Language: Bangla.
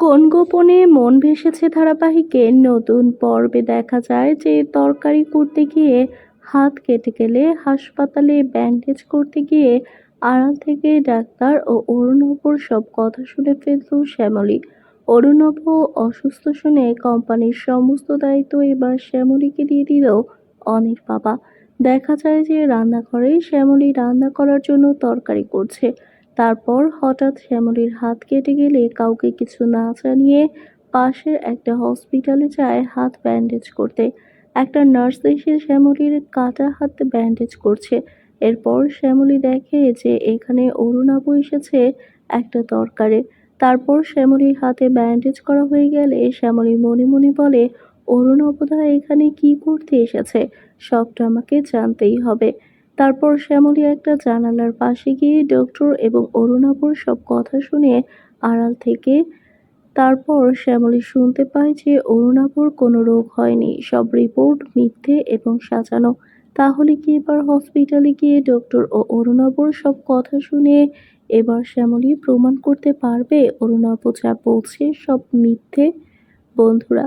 কোন গোপনে মন ভেসেছে ধারাবাহিকে, নতুন পর্বে দেখা যায় যে তরকারি করতে গিয়ে হাত কেটে গেলে, হাসপাতালে ব্যান্ডেজ করতে গিয়ে আড়াল থেকে ডাক্তার ও অরুণবর সব কথা শুনে ফেলল শ্যামলী। অরুণব অসুস্থ শুনে কোম্পানির সমস্ত দায়িত্ব এবার শ্যামলীকে দিয়ে দিল অনির বাবা। দেখা যায় যে রান্নাঘরে শ্যামলী রান্না করার জন্য তরকারি করছে। তারপর হঠাৎ শ্যামলীর হাত কেটে গেলে কাউকে কিছু না জানিয়ে পাশের একটা হসপিটালে যায় হাত ব্যান্ডেজ করতে। একটা নার্স এসে শ্যামলীর কাটা হাত ব্যান্ডেজ করছে। এরপর শ্যামলী দেখে যে এখানে অরুণাব এসেছে একটা দরকারে। তারপর শ্যামলীর হাতে ব্যান্ডেজ করা হয়ে গেলে শ্যামলী মনে মনে বলে অরুণবদা এখানে কি করতে এসেছে? সবটা আমাকে জানতেই হবে। তারপর শ্যামলী একটা জানালার পাশে গিয়ে ডক্টর এবং অরুণাবর সব কথা শুনে আড়াল থেকে তারপর শ্যামলী শুনতে পায় যে অরুণাবর কোনো রোগ হয়নি, সব রিপোর্ট মিথ্যে এবং সাজানো। তাহলে কি এবার হসপিটালে গিয়ে ডক্টর ও অরুণাবর সব কথা শুনে এবার শ্যামলী প্রমাণ করতে পারবে? অরুণাব যা বলছে সব মিথ্যে? বন্ধুরা